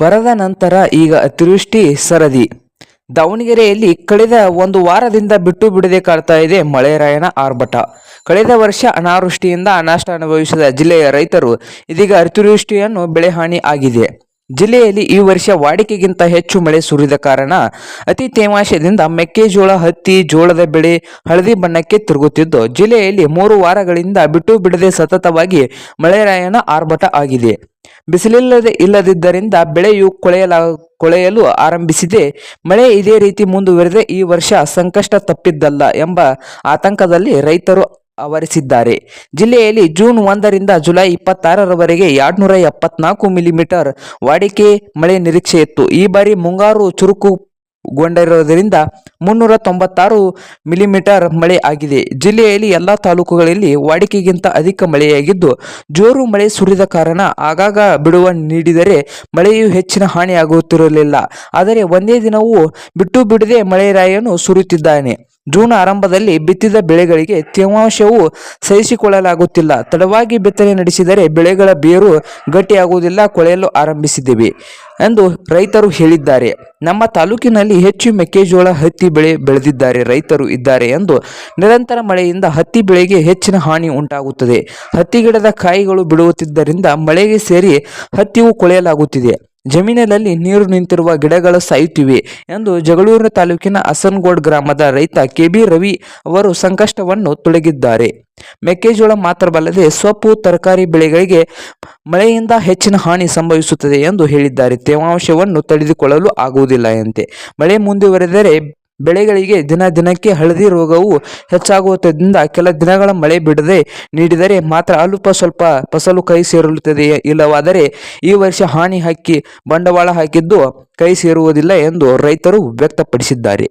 ಬರದ ನಂತರ ಈಗ ಅತಿವೃಷ್ಟಿ ಸರದಿ. ದಾವಣಗೆರೆಯಲ್ಲಿ ಕಳೆದ ಒಂದು ವಾರದಿಂದ ಬಿಟ್ಟು ಬಿಡದೆ ಕಾಡ್ತಾ ಇದೆ ಮಳೆರಾಯನ ಆರ್ಭಟ. ಕಳೆದ ವರ್ಷ ಅನಾವೃಷ್ಟಿಯಿಂದ ಅನಾಷ್ಟ ಅನುಭವಿಸಿದ ಜಿಲ್ಲೆಯ ರೈತರು ಇದೀಗ ಅತಿವೃಷ್ಟಿಯನ್ನು ಬೆಳೆ ಹಾನಿ ಆಗಿದೆ. ಜಿಲ್ಲೆಯಲ್ಲಿ ಈ ವರ್ಷ ವಾಡಿಕೆಗಿಂತ ಹೆಚ್ಚು ಮಳೆ ಸುರಿದ ಕಾರಣ ಅತಿ ತೇವಾಂಶದಿಂದ ಮೆಕ್ಕೆಜೋಳ, ಹತ್ತಿ, ಜೋಳದ ಬೆಳೆ ಹಳದಿ ಬಣ್ಣಕ್ಕೆ ತಿರುಗುತ್ತಿದ್ದು, ಜಿಲ್ಲೆಯಲ್ಲಿ ಮೂರು ವಾರಗಳಿಂದ ಬಿಟ್ಟು ಬಿಡದೆ ಸತತವಾಗಿ ಮಳೆರಾಯನ ಆರ್ಭಟ ಆಗಿದೆ. ಬಿಸಿಲಿಲ್ಲದೆ ಇಲ್ಲದಿದ್ದರಿಂದ ಬೆಳೆಯು ಕೊಳೆಯಲ, ಕೊಳೆಯಲು ಆರಂಭಿಸಿದೆ. ಮಳೆ ಇದೇ ರೀತಿ ಮುಂದುವರೆದೆ ಈ ವರ್ಷ ಸಂಕಷ್ಟ ತಪ್ಪಿದ್ದಲ್ಲ ಎಂಬ ಆತಂಕದಲ್ಲಿ ರೈತರು ಆವರಿಸಿದ್ದಾರೆ. ಜಿಲ್ಲೆಯಲ್ಲಿ ಜೂನ್ ಒಂದರಿಂದ ಜುಲೈ ಇಪ್ಪತ್ತಾರರವರೆಗೆ ಎರಡ್ನೂರ ಎಪ್ಪತ್ನಾಲ್ಕು ಮಿಲಿಮೀಟರ್ ವಾಡಿಕೆ ಮಳೆ ನಿರೀಕ್ಷೆ ಇತ್ತು ಈ ಬಾರಿ ಮುಂಗಾರು ಚುರುಕು ಗೊಂಡಿರುವುದರಿಂದ ಮುನ್ನೂರ ತೊಂಬತ್ತಾರು ಮಿಲಿಮೀಟರ್ ಮಳೆ ಆಗಿದೆ. ಜಿಲ್ಲೆಯಲ್ಲಿ ಎಲ್ಲ ತಾಲೂಕುಗಳಲ್ಲಿ ವಾಡಿಕೆಗಿಂತ ಅಧಿಕ ಮಳೆಯಾಗಿದ್ದು, ಜೋರು ಮಳೆ ಸುರಿದ ಕಾರಣ ಆಗಾಗ ಬಿಡುವ ನೀಡಿದರೆ ಮಳೆಯು ಹೆಚ್ಚಿನ ಹಾನಿಯಾಗುತ್ತಿರಲಿಲ್ಲ. ಆದರೆ ಒಂದೇ ದಿನವೂ ಬಿಟ್ಟು ಬಿಡದೆ ಮಳೆರಾಯನು ಸುರಿಯುತ್ತಿದ್ದಾನೆ. ಜೂನ್ ಆರಂಭದಲ್ಲಿ ಬಿತ್ತಿದ ಬೆಳೆಗಳಿಗೆ ತೇವಾಂಶವು ಸಹಿಸಿಕೊಳ್ಳಲಾಗುತ್ತಿಲ್ಲ. ತಡವಾಗಿ ಬಿತ್ತನೆ ನಡೆಸಿದರೆ ಬೆಳೆಗಳ ಬೇರು ಗಟ್ಟಿಯಾಗುವುದಿಲ್ಲ, ಕೊಳೆಯಲು ಆರಂಭಿಸಿದ್ದೇವೆ ಎಂದು ರೈತರು ಹೇಳಿದ್ದಾರೆ. ನಮ್ಮ ತಾಲೂಕಿನಲ್ಲಿ ಹೆಚ್ಚು ಮೆಕ್ಕೆಜೋಳ ಹತ್ತಿ ಬೆಳೆ ಬೆಳೆದಿದ್ದಾರೆ, ರೈತರು ಇದ್ದಾರೆ ಎಂದು ನಿರಂತರ ಮಳೆಯಿಂದ ಹತ್ತಿ ಬೆಳೆಗೆ ಹೆಚ್ಚಿನ ಹಾನಿ ಉಂಟಾಗುತ್ತದೆ. ಹತ್ತಿ ಗಿಡದ ಕಾಯಿಗಳು ಬಿಡುವುತ್ತಿದ್ದರಿಂದ ಮಳೆಗೆ ಸೇರಿ ಹತ್ತಿಯು ಕೊಳೆಯಲಾಗುತ್ತಿದೆ. ಜಮೀನಿನಲ್ಲಿ ನೀರು ನಿಂತಿರುವ ಗಿಡಗಳು ಸಾಯುತ್ತಿವೆ ಎಂದು ಜಗಳೂರು ತಾಲೂಕಿನ ಅಸನ್ಗೋಡ್ ಗ್ರಾಮದ ರೈತ ಕೆಬಿ ರವಿ ಅವರು ಸಂಕಷ್ಟವನ್ನು ತೊಡಗಿದ್ದಾರೆ ಮೆಕ್ಕೆಜೋಳ ಮಾತ್ರವಲ್ಲದೆ ಸೊಪ್ಪು, ತರಕಾರಿ ಬೆಳೆಗಳಿಗೆ ಮಳೆಯಿಂದ ಹೆಚ್ಚಿನ ಹಾನಿ ಸಂಭವಿಸುತ್ತದೆ ಎಂದು ಹೇಳಿದ್ದಾರೆ. ತೇವಾಂಶವನ್ನು ತಡೆದುಕೊಳ್ಳಲು ಆಗುವುದಿಲ್ಲ ಎಂತೆ. ಮಳೆ ಮುಂದುವರೆದರೆ ಬೆಳೆಗಳಿಗೆ ದಿನ ದಿನಕ್ಕೆ ಹಳದಿ ರೋಗವು ಹೆಚ್ಚಾಗುವುದರಿಂದ ಕೆಲ ದಿನಗಳ ಮಳೆ ಬಿಡದೆ ನೀಡಿದರೆ ಮಾತ್ರ ಅಲ್ಪ ಸ್ವಲ್ಪ ಫಸಲು ಕೈ ಸೇರುತ್ತದೆ ಇಲ್ಲವಾದರೆ ಈ ವರ್ಷ ಹಾನಿ ಹಾಕಿ ಬಂಡವಾಳ ಹಾಕಿದ್ದು ಕೈ ಸೇರುವುದಿಲ್ಲ ಎಂದು ರೈತರು ವ್ಯಕ್ತಪಡಿಸಿದ್ದಾರೆ.